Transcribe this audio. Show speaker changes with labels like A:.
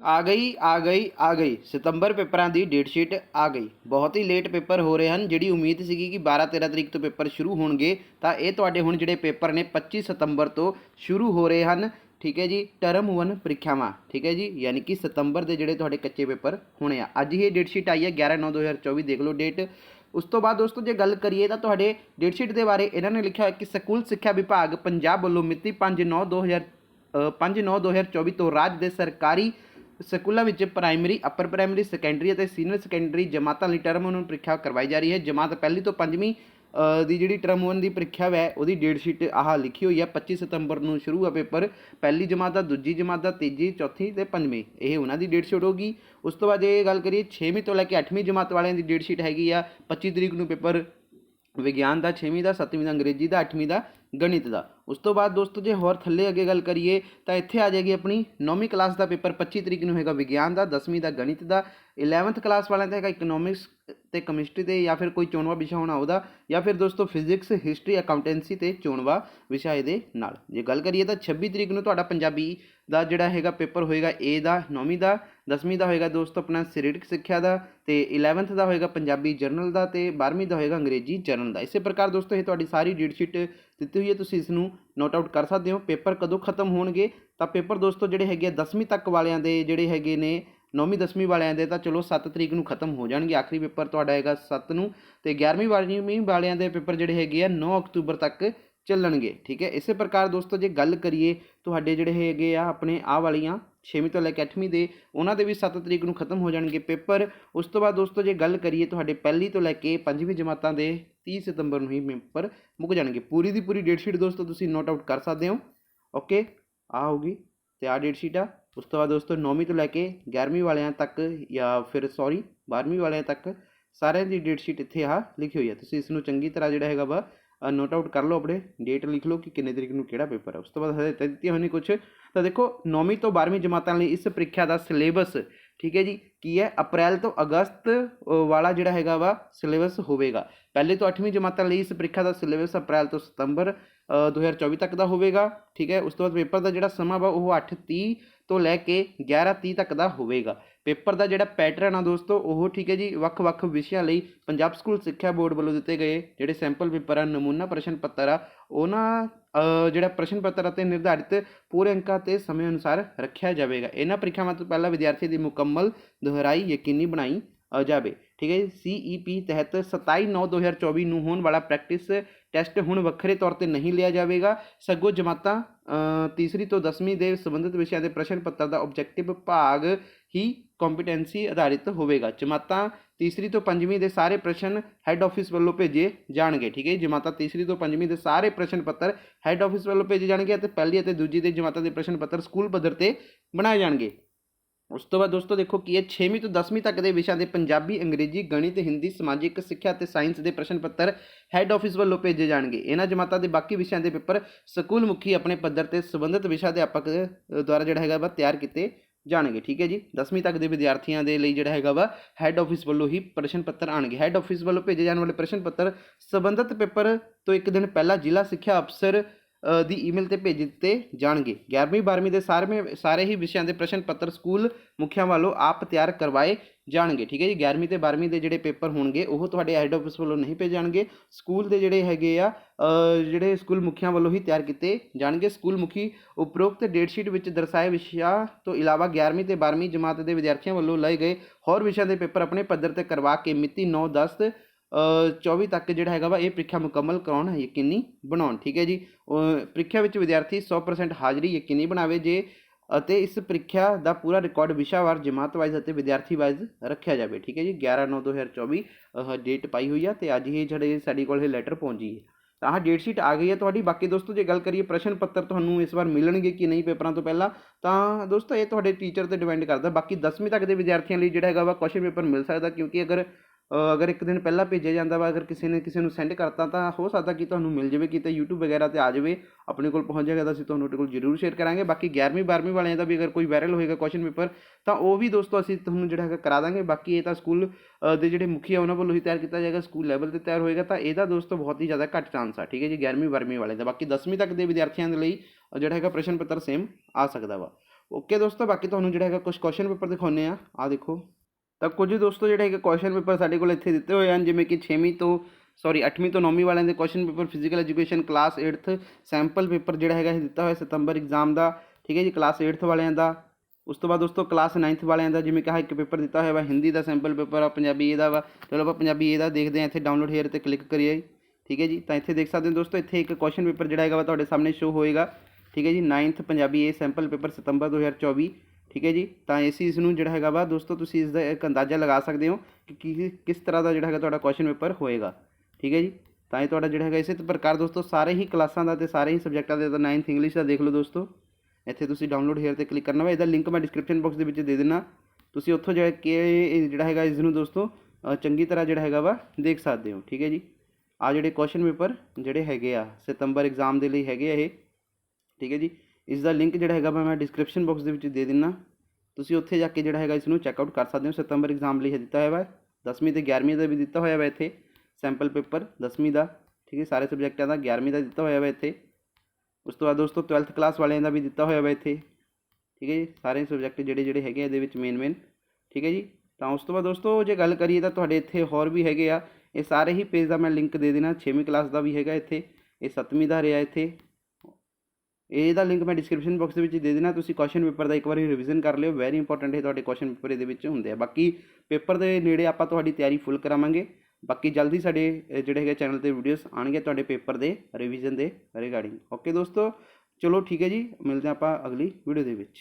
A: ਆ ਗਈ ਆ ਗਈ ਆ ਗਈ। ਸਤੰਬਰ ਪੇਪਰਾਂ ਦੀ ਡੇਟ ਸ਼ੀਟ ਆ ਗਈ। ਬਹੁਤ ਹੀ ਲੇਟ ਪੇਪਰ ਹੋ ਰਹੇ ਹਨ। ਜਿਹੜੀ ਉਮੀਦ ਸੀਗੀ ਕਿ 12 13 ਤਰੀਕ ਤੋਂ ਪੇਪਰ ਸ਼ੁਰੂ ਹੋਣਗੇ, ਤਾਂ ਇਹ ਤੁਹਾਡੇ ਹੁਣ ਜਿਹੜੇ ਪੇਪਰ ਨੇ 25 ਸਤੰਬਰ ਤੋਂ ਸ਼ੁਰੂ ਹੋ ਰਹੇ ਹਨ। ਠੀਕ ਹੈ ਜੀ? ਟਰਮ 1 ਪ੍ਰੀਖਿਆਵਾਂ। ਠੀਕ ਹੈ ਜੀ? ਯਾਨੀ ਕਿ ਸਤੰਬਰ ਦੇ ਜਿਹੜੇ ਤੁਹਾਡੇ ਕੱਚੇ ਪੇਪਰ ਹੋਣੇ ਆ। ਅੱਜ ਹੀ ਇਹ ਡੇਟ ਸ਼ੀਟ ਆਈ ਹੈ 11 9 2024 ਦੇਖ ਲਓ ਡੇਟ ਉਸ ਤੋਂ ਬਾਅਦ ਦੋਸਤੋ, ਜੇ ਗੱਲ ਕਰੀਏ ਤਾਂ ਤੁਹਾਡੇ ਡੇਟ ਸ਼ੀਟ ਦੇ ਬਾਰੇ ਇਹਨਾਂ ਨੇ ਲਿਖਿਆ ਹੋਇਆ ਕਿ ਸਕੂਲ ਸਿੱਖਿਆ ਵਿਭਾਗ ਪੰਜਾਬ ਵੱਲੋਂ ਮਿਤੀ 5 9 2000 5 9 2024 ਤੋਂ ਰਾਜ ਦੇ ਸਰਕਾਰੀ ਸਕੂਲਾਂ ਵਿੱਚ ਪ੍ਰਾਇਮਰੀ ਅਪਰ ਪ੍ਰਾਇਮਰੀ ਸੈਕੰਡਰੀ ਅਤੇ ਸੀਨੀਅਰ ਸੈਕੰਡਰੀ ਜਮਾਤਾਂ ਲਈ ਟਰਮ ਨੂੰ ਪ੍ਰੀਖਿਆ ਕਰਵਾਈ ਜਾ ਰਹੀ ਹੈ। ਜਮਾਤ ਪਹਿਲੀ ਤੋਂ ਪੰਜਵੀਂ ਦੀ ਜਿਹੜੀ ਟਰਮ 1 ਦੀ ਪ੍ਰੀਖਿਆ ਹੈ ਉਹਦੀ ਡੇਟ ਸ਼ੀਟ ਆਹ ਲਿਖੀ ਹੋਈ ਹੈ। 25 ਸਤੰਬਰ ਨੂੰ ਸ਼ੁਰੂ ਆ ਪੇਪਰ। ਪਹਿਲੀ ਜਮਾਤ ਦਾ, ਦੂਜੀ ਜਮਾਤ ਦਾ, ਤੀਜੀ, ਚੌਥੀ ਤੇ ਪੰਜਵੀਂ। ਇਹ ਉਹਨਾਂ ਦੀ ਡੇਟ ਸ਼ੀਟ ਹੋਗੀ ਉਸ ਤੋਂ ਬਾਅਦ ਇਹ ਗੱਲ ਕਰੀਏ 6ਵੀਂ ਤੋਂ ਲੈ ਕੇ 8ਵੀਂ ਜਮਾਤ ਵਾਲਿਆਂ ਦੀ ਡੇਟ ਸ਼ੀਟ ਹੈਗੀ ਆ। 25 ਤਰੀਕ ਨੂੰ ਪੇਪਰ ਵਿਗਿਆਨ ਦਾ 6ਵੀਂ ਦਾ 7ਵੀਂ ਦਾ, ਅੰਗਰੇਜ਼ੀ ਦਾ 8ਵੀਂ ਦਾ, ਗਣਿਤ ਦਾ। ਉਸ ਤੋਂ ਬਾਅਦ ਦੋਸਤੋ, ਜੇ ਹੋਰ ਥੱਲੇ ਅੱਗੇ ਗੱਲ ਕਰੀਏ, ਤਾਂ ਇੱਥੇ ਆ ਜਾਏਗੀ ਆਪਣੀ 9ਵੀਂ ਕਲਾਸ ਦਾ ਪੇਪਰ 25 ਤਰੀਕ ਨੂੰ ਹੈਗਾ ਵਿਗਿਆਨ ਦਾ 10ਵੀਂ ਦਾ, ਗਣਿਤ ਦਾ 11th ਕਲਾਸ ਵਾਲਿਆਂ ਦਾ ਹੈਗਾ ਇਕਨੋਮਿਕਸ ਤੇ ਕੈਮਿਸਟਰੀ ਤੇ ਜਾਂ ਫਿਰ ਕੋਈ ਚੋਣਵਾ ਵਿਸ਼ਾ ਹੋਣਾ ਉਹਦਾ ਜਾਂ ਫਿਰ ਦੋਸਤੋ ਫਿਜ਼ਿਕਸ, ਹਿਸਟਰੀ, ਅਕਾਊਂਟੈਂਸੀ ਤੇ ਚੋਣਵਾ ਵਿਸ਼ਾ ਇਹਦੇ ਨਾਲ। ਜੇ ਗੱਲ ਕਰੀਏ ਤਾਂ 26 ਤਰੀਕ ਨੂੰ ਤੁਹਾਡਾ ਪੰਜਾਬੀ ਦਾ ਜਿਹੜਾ ਹੈਗਾ ਪੇਪਰ ਹੋਏਗਾ ਏ ਦਾ 9ਵੀਂ ਦਾ 10ਵੀਂ ਦਾ ਹੋਏਗਾ ਦੋਸਤੋ ਆਪਣਾ ਸਰੀਰਕ ਸਿੱਖਿਆ ਦਾ ਤੇ 11th ਦਾ ਹੋਏਗਾ ਪੰਜਾਬੀ ਜਰਨਲ ਦਾ ਤੇ 12ਵੀਂ ਦਾ ਹੋਏਗਾ ਅੰਗਰੇਜ਼ੀ ਜਰਨਲ ਦਾ। ਇਸੇ ਪ੍ਰਕਾਰ ਦੋਸਤੋ ਇਹ ਤੁਹਾਡੀ ਸਾਰੀ ਡੇਟ ਸ਼ੀਟ ਦਿੱਤੀ ਹੋਈ ਹੈ, ਤੁਸੀਂ ਇਸ ਨੂੰ ਨੋਟ ਆਊਟ ਕਰ ਸਕਦੇ ਹੋ। ਪੇਪਰ ਕਦੋਂ ਖਤਮ ਹੋਣਗੇ? ਤਾਂ ਪੇਪਰ ਦੋਸਤੋ ਜਿਹੜੇ ਹੈਗੇ 10ਵੀਂ ਤੱਕ ਵਾਲਿਆਂ ਦੇ ਜਿਹੜੇ ਹੈਗੇ ਨੇ 9ਵੀਂ 10ਵੀਂ ਵਾਲਿਆਂ ਦੇ ਤਾਂ ਚਲੋ 7 ਤਰੀਕ ਨੂੰ ਖਤਮ ਹੋ ਜਾਣਗੇ। ਆਖਰੀ ਪੇਪਰ ਤੁਹਾਡਾ ਹੈਗਾ 7 ਨੂੰ ਤੇ 11ਵੀਂ 12ਵੀਂ ਵਾਲਿਆਂ ਦੇ ਪੇਪਰ ਜਿਹੜੇ ਹੈਗੇ ਆ 9 ਅਕਤੂਬਰ ਤੱਕ ਚੱਲਣਗੇ, ਠੀਕ ਹੈ? ਇਸੇ ਪ੍ਰਕਾਰ ਦੋਸਤੋ, ਜੇ ਗੱਲ ਕਰੀਏ ਤੁਹਾਡੇ ਜਿਹੜੇ ਹੈਗੇ ਆ ਆਪਣੇ ਆਹ ਵਾਲੀਆਂ 6ਵੀਂ ਤੋਂ ਲੈ ਕੇ 8ਵੀਂ ਦੇ, ਉਹਨਾਂ ਦੇ ਵੀ 7 ਤਰੀਕ ਨੂੰ ਖਤਮ ਹੋ ਜਾਣਗੇ ਪੇਪਰ। ਉਸ ਤੋਂ ਬਾਅਦ ਦੋਸਤੋ, ਜੇ ਗੱਲ ਕਰੀਏ ਤੁਹਾਡੇ ਪਹਿਲੀ ਤੋਂ ਲੈ ਕੇ ਪੰਜਵੀਂ ਜਮਾਤਾਂ ਦੇ 30 ਸਤੰਬਰ ਨੂੰ ਹੀ ਪੇਪਰ ਮੁੱਕ ਜਾਣਗੇ। ਪੂਰੀ ਦੀ ਪੂਰੀ ਡੇਟ ਸ਼ੀਟ ਦੋਸਤੋ, ਤੁਸੀਂ ਨੋਟ ਆਊਟ ਕਰ ਸਕਦੇ ਹੋ। ਓਕੇ? ਆ ਹੋਗੀ ਤੇ ਆ ਡੇਟ ਸ਼ੀਟ ਆ। ਉਸ ਤੋਂ ਬਾਅਦ ਦੋਸਤੋ 9ਵੀਂ ਤੋਂ ਲੈ ਕੇ 11ਵੀਂ ਵਾਲਿਆਂ ਤੱਕ ਜਾਂ ਫਿਰ ਸੌਰੀ 12ਵੀਂ ਵਾਲਿਆਂ ਤੱਕ ਸਾਰਿਆਂ ਦੀ ਡੇਟ ਸ਼ੀਟ ਇੱਥੇ ਆ ਲਿਖੀ ਹੋਈ ਹੈ। ਤੁਸੀਂ ਇਸ ਨੂੰ ਚੰਗੀ ਤਰ੍ਹਾਂ ਜਿਹੜਾ ਹੈਗਾ ਵਾ ਨੋਟ ਆਊਟ ਕਰ ਲਓ ਆਪਣੇ ਡੇਟ ਲਿਖ ਲਓ ਕਿ ਕਿੰਨੇ ਤਰੀਕ ਨੂੰ ਕਿਹੜਾ ਪੇਪਰ ਹੈ ਉਸ ਤੋਂ ਬਾਅਦ ਹਜੇ ਦਿੱਤੀਆਂ ਹੋਈਆਂ ਨੇ ਕੁਝ ਤਾਂ ਦੇਖੋ 9ਵੀਂ ਤੋਂ 12ਵੀਂ ਜਮਾਤਾਂ ਲਈ ਇਸ ਪ੍ਰੀਖਿਆ ਦਾ ਸਿਲੇਬਸ ਠੀਕ ਹੈ ਜੀ ਕੀ ਹੈ? ਅਪ੍ਰੈਲ ਤੋਂ ਅਗਸਤ ਵਾਲਾ ਜਿਹੜਾ ਹੈਗਾ ਵਾ ਸਿਲੇਬਸ ਹੋਵੇਗਾ। ਪਹਿਲੇ ਤੋਂ 8ਵੀਂ ਜਮਾਤਾਂ ਲਈ ਇਸ ਪ੍ਰੀਖਿਆ ਦਾ ਸਿਲੇਬਸ ਅਪ੍ਰੈਲ ਤੋਂ ਸਤੰਬਰ ਅ, 2024 ਤੱਕ ਦਾ ਹੋਵੇਗਾ ਠੀਕ ਹੈ। ਉਸ ਤੋਂ ਬਾਅਦ ਪੇਪਰ ਦਾ ਜਿਹੜਾ ਸਮਾਂ ਵਾ ਉਹ 8:30 ਤੋਂ ਲੈ ਕੇ 11:30 ਤੱਕ ਦਾ ਹੋਵੇਗਾ। ਪੇਪਰ ਦਾ ਜਿਹੜਾ ਪੈਟਰਨ ਆ ਦੋਸਤੋ, ਉਹ ਠੀਕ ਹੈ ਜੀ, ਵੱਖ-ਵੱਖ ਵਿਸ਼ਿਆਂ ਲਈ ਪੰਜਾਬ ਸਕੂਲ ਸਿੱਖਿਆ ਬੋਰਡ ਵੱਲੋਂ ਦਿੱਤੇ ਗਏ ਜਿਹੜੇ ਸੈਂਪਲ ਪੇਪਰ ਆ, ਨਮੂਨਾ ਪ੍ਰਸ਼ਨ ਪੱਤਰ ਆ, ਉਹਨਾਂ ਜਿਹੜਾ ਪ੍ਰਸ਼ਨ ਪੱਤਰ ਅਤੇ ਨਿਰਧਾਰਿਤ ਪੂਰੇ ਅੰਕਾਂ ਤੇ ਸਮੇਂ ਅਨੁਸਾਰ ਰੱਖਿਆ ਜਾਵੇਗਾ। ਇਹਨਾਂ ਪ੍ਰੀਖਿਆਵਾਂ ਤੋਂ ਪਹਿਲਾਂ ਵਿਦਿਆਰਥੀ ਦੀ ਮੁਕੰਮਲ ਦੁਹਰਾਈ ਯਕੀਨੀ ਬਣਾਈ ਜਾਵੇ। ਠੀਕ ਹੈ ਜੀ ਸੀਈਪੀ ਤਹਿਤ 27 9 2024 ਨੂੰ ਹੋਣ ਵਾਲਾ ਪ੍ਰੈਕਟਿਸ ਟੈਸਟ ਹੁਣ ਵੱਖਰੇ ਤੌਰ ਤੇ ਨਹੀਂ ਲਿਆ ਜਾਵੇਗਾ। ਸਗੋਂ ਜਮਾਤਾਂ ਤੀਸਰੀ ਤੋਂ 10ਵੀਂ ਦੇ ਸੰਬੰਧਿਤ ਵਿਸ਼ਿਆਂ ਦੇ ਪ੍ਰਸ਼ਨ ਪੱਤਰ ਦਾ ਆਬਜੈਕਟਿਵ ਭਾਗ ਹੀ ਕੰਪੀਟੈਂਸੀ ਆਧਾਰਿਤ ਹੋਵੇਗਾ। ਜਮਾਤਾਂ ਤੀਸਰੀ ਤੋਂ ਪੰਜਵੀਂ ਦੇ ਸਾਰੇ ਪ੍ਰਸ਼ਨ ਹੈੱਡ ਆਫਿਸ ਵੱਲੋਂ ਭੇਜੇ ਜਾਣਗੇ, ਠੀਕ ਹੈ ਜਮਾਤਾਂ ਤੀਸਰੀ ਤੋਂ ਪੰਜਵੀਂ ਦੇ ਸਾਰੇ ਪ੍ਰਸ਼ਨ ਪੱਤਰ ਹੈੱਡ ਆਫਿਸ ਵੱਲੋਂ ਭੇਜੇ ਜਾਣਗੇ ਅਤੇ ਪਹਿਲੀ ਅਤੇ ਦੂਜੀ ਦੇ ਜਮਾਤਾਂ ਦੇ ਪ੍ਰਸ਼ਨ ਪੱਤਰ ਸਕੂਲ ਪੱਧਰ ਤੇ ਬਣਾਏ ਜਾਣਗੇ। ਉਸ ਤੋਂ ਬਾਅਦ ਦੋਸਤੋ ਦੇਖੋ ਕੀ ਹੈ 6ਵੀਂ ਤੋਂ 10ਵੀਂ ਤੱਕ ਦੇ ਵਿਸ਼ਿਆਂ ਦੇ ਪੰਜਾਬੀ, ਅੰਗਰੇਜ਼ੀ, ਗਣਿਤ, ਹਿੰਦੀ, ਸਮਾਜਿਕ, ਸਿੱਖਿਆ ਅਤੇ ਸਾਇੰਸ ਦੇ ਪ੍ਰਸ਼ਨ ਪੱਤਰ ਹੈੱਡ ਆਫਿਸ ਵੱਲੋਂ ਭੇਜੇ ਜਾਣਗੇ। ਇਹਨਾਂ ਜਮਾਤਾਂ ਦੇ ਬਾਕੀ ਵਿਸ਼ਿਆਂ ਦੇ ਪੇਪਰ ਸਕੂਲ ਮੁਖੀ ਆਪਣੇ ਪੱਧਰ ਤੇ ਸੰਬੰਧਿਤ ਵਿਸ਼ਾ ਅਧਿਆਪਕ ਦੁਆਰਾ ਜਿਹੜਾ ਹੈਗਾ ਵਾ ਤਿਆਰ ਕੀਤੇ ਜਾਣਗੇ। ਠੀਕ ਹੈ ਜੀ? 10ਵੀਂ ਤੱਕ ਦੇ ਵਿਦਿਆਰਥੀਆਂ ਦੇ ਲਈ ਜਿਹੜਾ ਹੈਗਾ ਵਾ ਹੈੱਡ ਆਫਿਸ ਵੱਲੋਂ ਹੀ ਪ੍ਰਸ਼ਨ ਪੱਤਰ ਆਣਗੇ। ਹੈੱਡ ਆਫਿਸ ਵੱਲੋਂ ਭੇਜੇ ਜਾਣ ਵਾਲੇ ਪ੍ਰਸ਼ਨ ਪੱਤਰ ਸੰਬੰਧਿਤ ਪੇਪਰ ਤੋਂ ਇੱਕ ਦਿਨ ਪਹਿਲਾਂ ਜ਼ਿਲ੍ਹਾ ਸਿੱਖਿਆ ਅਫਸਰ ਦੀ ਈਮੇਲ ਤੇ ਭੇਜ ਦਿੱਤੇ ਜਾਣਗੇ। 11ਵੀਂ 12ਵੀਂ ਦੇ ਸਾਰੇ ਸਾਰੇ ਹੀ ਵਿਸ਼ਿਆਂ ਦੇ ਪ੍ਰਸ਼ਨ ਪੱਤਰ ਸਕੂਲ ਮੁਖੀਆਂ ਵੱਲੋਂ ਆਪ ਤਿਆਰ ਕਰਵਾਏ ਜਾਣਗੇ। ਠੀਕ ਹੈ ਜੀ 11ਵੀਂ ਤੇ 12ਵੀਂ ਦੇ ਜਿਹੜੇ ਪੇਪਰ ਹੋਣਗੇ, ਉਹ ਤੁਹਾਡੇ ਹੈੱਡ ਆਫਿਸ ਵੱਲੋਂ ਨਹੀਂ ਭੇਜੇ ਜਾਣਗੇ। ਸਕੂਲ ਦੇ ਜਿਹੜੇ ਹੈਗੇ ਆ ਜਿਹੜੇ ਸਕੂਲ ਮੁਖੀਆਂ ਵੱਲੋਂ ਹੀ ਤਿਆਰ ਕੀਤੇ ਜਾਣਗੇ। ਸਕੂਲ ਮੁਖੀ ਉਪਰੋਕਤ ਡੇਟ ਸ਼ੀਟ ਵਿੱਚ ਦਰਸਾਏ ਵਿਸ਼ਿਆਂ ਤੋਂ ਇਲਾਵਾ 11ਵੀਂ ਤੇ 12ਵੀਂ ਜਮਾਤ ਦੇ ਵਿਦਿਆਰਥੀਆਂ ਵੱਲੋਂ ਲਏ ਗਏ ਹੋਰ ਵਿਸ਼ਿਆਂ ਦੇ ਪੇਪਰ ਆਪਣੇ ਪੱਧਰ ਤੇ ਕਰਵਾ ਕੇ ਮਿਤੀ 9 10 24 ਤੱਕ ਜਿਹੜਾ ਹੈਗਾ ਵਾ, ਇਹ ਪ੍ਰੀਖਿਆ ਮੁਕੰਮਲ ਕਰਾਉਣ ਯਕੀਨੀ ਬਣਾਉਣ, ਠੀਕ ਹੈ ਜੀ? ਪ੍ਰੀਖਿਆ ਵਿੱਚ ਵਿਦਿਆਰਥੀ 100% ਹਾਜ਼ਰੀ ਯਕੀਨੀ ਬਣਾਵੇ ਜੇ ਅਤੇ ਇਸ ਪ੍ਰੀਖਿਆ ਦਾ ਪੂਰਾ ਰਿਕਾਰਡ ਵਿਸ਼ਾਵਾਰ ਜਮਾਤ ਵਾਈਜ਼ ਅਤੇ ਵਿਦਿਆਰਥੀ ਵਾਈਜ਼ ਰੱਖਿਆ ਜਾਵੇ, ਠੀਕ ਹੈ ਜੀ? 11 9 2024 ਅਹ ਡੇਟ ਪਾਈ ਹੋਈ ਆ ਤੇ ਅੱਜ ਹੀ ਜਿਹੜੇ ਸਾਡੇ ਕੋਲ ਇਹ ਲੈਟਰ ਪਹੁੰਚੀ ਹੈ। ਤਾਂ ਆਹ ਡੇਟ ਸ਼ੀਟ ਆ ਗਈ ਹੈ ਤੁਹਾਡੀ। ਬਾਕੀ ਦੋਸਤੋ, ਜੇ ਗੱਲ ਕਰੀਏ ਪ੍ਰਸ਼ਨ ਪੱਤਰ ਤੁਹਾਨੂੰ ਇਸ ਵਾਰ ਮਿਲਣਗੇ ਕਿ ਨਹੀਂ ਪੇਪਰਾਂ ਤੋਂ ਪਹਿਲਾਂ, ਤਾਂ ਦੋਸਤੋ, ਇਹ ਤੁਹਾਡੇ ਟੀਚਰ ਤੇ ਡਿਪੈਂਡ ਕਰਦਾ। ਬਾਕੀ 10ਵੀਂ ਤੱਕ ਦੇ ਵਿਦਿਆਰਥੀਆਂ ਲਈ ਜਿਹੜਾ ਹੈਗਾ ਵਾ ਕੁਐਸਚਨ ਪੇਪਰ ਮਿਲ ਸਕਦਾ, ਕਿਉਂਕਿ ਅਗਰ ਅਗਰ ਇੱਕ ਦਿਨ ਪਹਿਲਾਂ ਭੇਜਿਆ ਜਾਂਦਾ ਵਾ, ਅਗਰ ਕਿਸੇ ਨੇ ਕਿਸੇ ਨੂੰ ਸੈਂਡ ਕਰਤਾ, ਤਾਂ ਹੋ ਸਕਦਾ ਕਿ ਤੁਹਾਨੂੰ ਮਿਲ ਜਾਵੇ, ਕਿਤੇ YouTube ਵਗੈਰਾ ਤੇ ਆ ਜਾਵੇ, ਆਪਣੇ ਕੋਲ ਪਹੁੰਚ ਜਾਏਗਾ ਤਾਂ ਅਸੀਂ ਤੁਹਾਨੂੰ ਤੁਹਾਡੇ ਕੋਲ ਜ਼ਰੂਰ ਸ਼ੇਅਰ ਕਰਾਂਗੇ। ਬਾਕੀ 11ਵੀਂ 12ਵੀਂ ਵਾਲਿਆਂ ਦਾ ਵੀ ਅਗਰ ਕੋਈ ਵਾਇਰਲ ਹੋਏਗਾ ਕੁਐਸਚਨ ਪੇਪਰ ਤਾਂ ਉਹ ਵੀ ਦੋਸਤੋ ਅਸੀਂ ਤੁਹਾਨੂੰ ਜਿਹੜਾ ਹੈਗਾ ਕਰਾ ਦਾਂਗੇ। ਬਾਕੀ ਇਹ ਤਾਂ ਸਕੂਲ ਦੇ ਜਿਹੜੇ ਮੁਖੀ ਆ, ਉਹਨਾਂ ਵੱਲੋਂ ਹੀ ਤਿਆਰ ਕੀਤਾ ਜਾਏਗਾ ਸਕੂਲ ਲੈਵਲ ਤੇ ਤਿਆਰ ਹੋਏਗਾ, ਤਾਂ ਇਹਦਾ ਦੋਸਤੋ ਬਹੁਤ ਹੀ ਜ਼ਿਆਦਾ ਘੱਟ ਚਾਂਸ ਆ, ਠੀਕ ਹੈ ਜੀ 11ਵੀਂ 12ਵੀਂ ਵਾਲੇ ਦਾ। ਬਾਕੀ 10ਵੀਂ ਤੱਕ ਦੇ ਵਿਦਿਆਰਥੀਆਂ ਦੇ ਲਈ ਜਿਹੜਾ ਹੈਗਾ ਪ੍ਰਸ਼ਨ ਪੱਤਰ ਸੇਮ ਆ ਸਕਦਾ ਵਾ। ਓਕੇ ਦੋਸਤੋ, ਬਾਕੀ ਤੁਹਾਨੂੰ ਜਿਹੜਾ ਹੈਗਾ ਕੁਝ ਕੁਐਸਚਨ ਪੇਪਰ ਦਿਖਾਉਂਦੇ ਆ ਆ ਦੇਖੋ। ਤਾਂ ਕੁਝ ਦੋਸਤੋ ਜਿਹੜੇ ਹੈਗੇ ਕੁਐਸਚਨ ਪੇਪਰ ਸਾਡੇ ਕੋਲ ਇੱਥੇ ਦਿੱਤੇ ਹੋਏ ਹਨ, ਜਿਵੇਂ ਕਿ 6ਵੀਂ ਤੋਂ ਸੌਰੀ 8ਵੀਂ ਤੋਂ 9ਵੀਂ ਵਾਲਿਆਂ ਦੇ question paper physical education class 8th sample paper ਜਿਹੜਾ ਹੈਗਾ ਇਹ ਦਿੱਤਾ ਹੋਇਆ ਸਤੰਬਰ ਐਗਜ਼ਾਮ ਦਾ, ਠੀਕ ਹੈ ਜੀ ਕਲਾਸ 8th ਵਾਲਿਆਂ ਦਾ। ਉਸ ਤੋਂ ਬਾਅਦ ਦੋਸਤੋ ਕਲਾਸ 9th ਵਾਲਿਆਂ ਦਾ, ਜਿਵੇਂ ਕਿ ਇੱਕ ਪੇਪਰ ਦਿੱਤਾ ਹੋਇਆ ਵਾ, ਹਿੰਦੀ ਦਾ ਸੈਂਪਲ ਪੇਪਰ ਆ, ਪੰਜਾਬੀ ਇਹਦਾ ਵਾ। ਚਲੋ ਆਪਾਂ ਪੰਜਾਬੀ ਇਹਦਾ ਦੇਖਦੇ ਹਾਂ, ਇੱਥੇ ਡਾਊਨਲੋਡ ਹੇਅਰ ਤੇ ਕਲਿੱਕ ਕਰੀਏ। ਠੀਕ ਹੈ ਜੀ, ਤਾਂ ਇੱਥੇ ਦੇਖ ਸਕਦੇ ਹੋ ਦੋਸਤੋ, ਇੱਥੇ ਇੱਕ ਕੁਐਸਚਨ ਪੇਪਰ ਜਿਹੜਾ ਹੈਗਾ ਵਾ ਤੁਹਾਡੇ ਸਾਹਮਣੇ ਸ਼ੋ ਹੋਏਗਾ। ਠੀਕ ਹੈ ਜੀ 9th ਪੰਜਾਬੀ ਇਹ ਸੈਂਪਲ ਪੇਪਰ ਸਤੰਬਰ 2024 ਠੀਕ ਹੈ ਜੀ? ਤਾਂ ਇਸ ਚੀਜ਼ ਨੂੰ ਜਿਹੜਾ ਹੈਗਾ ਵਾ ਦੋਸਤੋ ਤੁਸੀਂ ਇਸ ਦਾ ਇੱਕ ਅੰਦਾਜ਼ਾ ਲਗਾ ਸਕਦੇ ਹੋ ਕਿ ਕੀ ਕਿਸ ਤਰ੍ਹਾਂ ਦਾ ਜਿਹੜਾ ਹੈਗਾ ਤੁਹਾਡਾ ਕੁਐਸਚਨ ਪੇਪਰ ਹੋਏਗਾ। ਠੀਕ ਹੈ ਜੀ? ਤਾਂ ਇਹ ਤੁਹਾਡਾ ਜਿਹੜਾ ਹੈਗਾ ਇਸੇ ਪ੍ਰਕਾਰ ਦੋਸਤੋ ਸਾਰੇ ਹੀ ਕਲਾਸਾਂ ਦਾ ਤੇ ਸਾਰੇ ਹੀ ਸਬਜੈਕਟਾਂ ਦੇ ਤਾਂ 9th ਇੰਗਲਿਸ਼ ਦਾ ਦੇਖ ਲਓ ਦੋਸਤੋ। ਇੱਥੇ ਤੁਸੀਂ ਡਾਊਨਲੋਡ ਹੇਅਰ ਤੇ ਕਲਿੱਕ ਕਰਨਾ ਵਾ। ਇਹਦਾ ਲਿੰਕ ਮੈਂ ਡਿਸਕ੍ਰਿਪਸ਼ਨ ਬਾਕਸ ਦੇ ਵਿੱਚ ਦੇ ਦੇਣਾ ਤੁਸੀਂ ਉੱਥੋਂ ਜਿਹੜਾ ਕਿ ਇਹ ਜਿਹੜਾ ਹੈਗਾ ਇਸ ਨੂੰ ਦੋਸਤੋ ਅ, ਚੰਗੀ ਤਰ੍ਹਾਂ ਜਿਹੜਾ ਹੈਗਾ ਵਾ ਦੇਖ ਸਕਦੇ ਹੋ। ਠੀਕ ਹੈ ਜੀ? ਆ ਜਿਹੜੇ ਕੁਐਸਚਨ ਪੇਪਰ ਜਿਹੜੇ ਹੈਗੇ ਆ ਸਤੰਬਰ ਐਗਜ਼ਾਮ ਦੇ ਲਈ ਹੈਗੇ ਆ ਇਹ। ਠੀਕ ਹੈ ਜੀ? ਇਸ ਦਾ ਲਿੰਕ ਜਿਹੜਾ ਹੈਗਾ ਵਾ ਮੈਂ ਡਿਸਕ੍ਰਿਪਸ਼ਨ ਬਾਕਸ ਦੇ ਵਿੱਚ ਦੇ ਦਿੰਨਾ। ਤੁਸੀਂ ਉੱਥੇ ਜਾ ਕੇ ਜਿਹੜਾ ਹੈਗਾ ਇਸ ਨੂੰ ਚੈੱਕਆਊਟ ਕਰ ਸਕਦੇ ਹੋ। ਸਤੰਬਰ ਐਗਜ਼ਾਮ ਲਈ ਦਿੱਤਾ ਹੋਇਆ ਵਾ। 10ਵੀਂ ਤੇ 11ਵੀਂ ਦਾ ਵੀ ਦਿੱਤਾ ਹੋਇਆ ਵਾ ਇੱਥੇ। ਸੈਂਪਲ ਪੇਪਰ 10ਵੀਂ ਦਾ। ਠੀਕ ਹੈ, ਸਾਰੇ ਸਬਜੈਕਟਾਂ ਦਾ 11ਵੀਂ ਦਾ ਦਿੱਤਾ ਹੋਇਆ ਵਾ ਇੱਥੇ। ਉਸ ਤੋਂ ਬਾਅਦ ਦੋਸਤੋ 12th ਕਲਾਸ ਵਾਲਿਆਂ ਦਾ ਵੀ ਦਿੱਤਾ ਹੋਇਆ ਵਾ ਇੱਥੇ। ਠੀਕ ਹੈ ਜੀ, ਸਾਰੇ ਸਬਜੈਕਟ ਜਿਹੜੇ ਜਿਹੜੇ ਹੈਗੇ ਆ ਇਹਦੇ ਵਿੱਚ ਮੇਨ ਮੇਨ ਠੀਕ ਹੈ ਜੀ, ਤਾਂ ਉਸ ਤੋਂ ਬਾਅਦ ਦੋਸਤੋ ਜੇ ਗੱਲ ਕਰੀਏ ਤਾਂ ਤੁਹਾਡੇ ਇੱਥੇ ਹੋਰ ਵੀ ਹੈਗੇ ਆ। ਇਹ ਸਾਰੇ ਹੀ ਪੇਜ ਦਾ ਮੈਂ ਲਿੰਕ ਦੇ ਦੇਣਾ 6ਵੀਂ ਕਲਾਸ ਦਾ ਵੀ ਹੈਗਾ ਇੱਥੇ। ਇਹ 7ਵੀਂ ਦਾ ਰਿਹਾ ਇੱਥੇ। ਇਹਦਾ ਲਿੰਕ ਮੈਂ ਡਿਸਕ੍ਰਿਪਸ਼ਨ ਬਾਕਸ ਦੇ ਵਿੱਚ ਦੇ ਦੇਣਾ ਤੁਸੀਂ ਕੁਐਸਚਨ ਪੇਪਰ ਦਾ ਇੱਕ ਵਾਰੀ ਰਿਵੀਜ਼ਨ ਕਰ ਲਿਓ। ਵੈਰੀ ਇੰਪੋਰਟੈਂਟ ਹੈ ਤੁਹਾਡੇ ਕੁਐਸਚਨ ਪੇਪਰ ਇਹਦੇ ਵਿੱਚ ਹੁੰਦੇ ਆ। ਬਾਕੀ ਪੇਪਰ ਦੇ ਨੇੜੇ ਆਪਾਂ ਤੁਹਾਡੀ ਤਿਆਰੀ ਫੁੱਲ ਕਰਾਵਾਂਗੇ। ਬਾਕੀ ਜਲਦੀ ਸਾਡੇ ਜਿਹੜੇ ਹੈਗੇ ਚੈਨਲ ਤੇ ਵੀਡੀਓਜ਼ ਆਣਗੇ ਤੁਹਾਡੇ ਪੇਪਰ ਦੇ ਰਿਵੀਜ਼ਨ ਦੇ ਰਿਗਾਰਡਿੰਗ ਓਕੇ ਦੋਸਤੋ, ਚਲੋ ਠੀਕ ਹੈ ਜੀ, ਮਿਲਦੇ ਹਾਂ ਆਪਾਂ ਅਗਲੀ ਵੀਡੀਓ ਦੇ ਵਿੱਚ।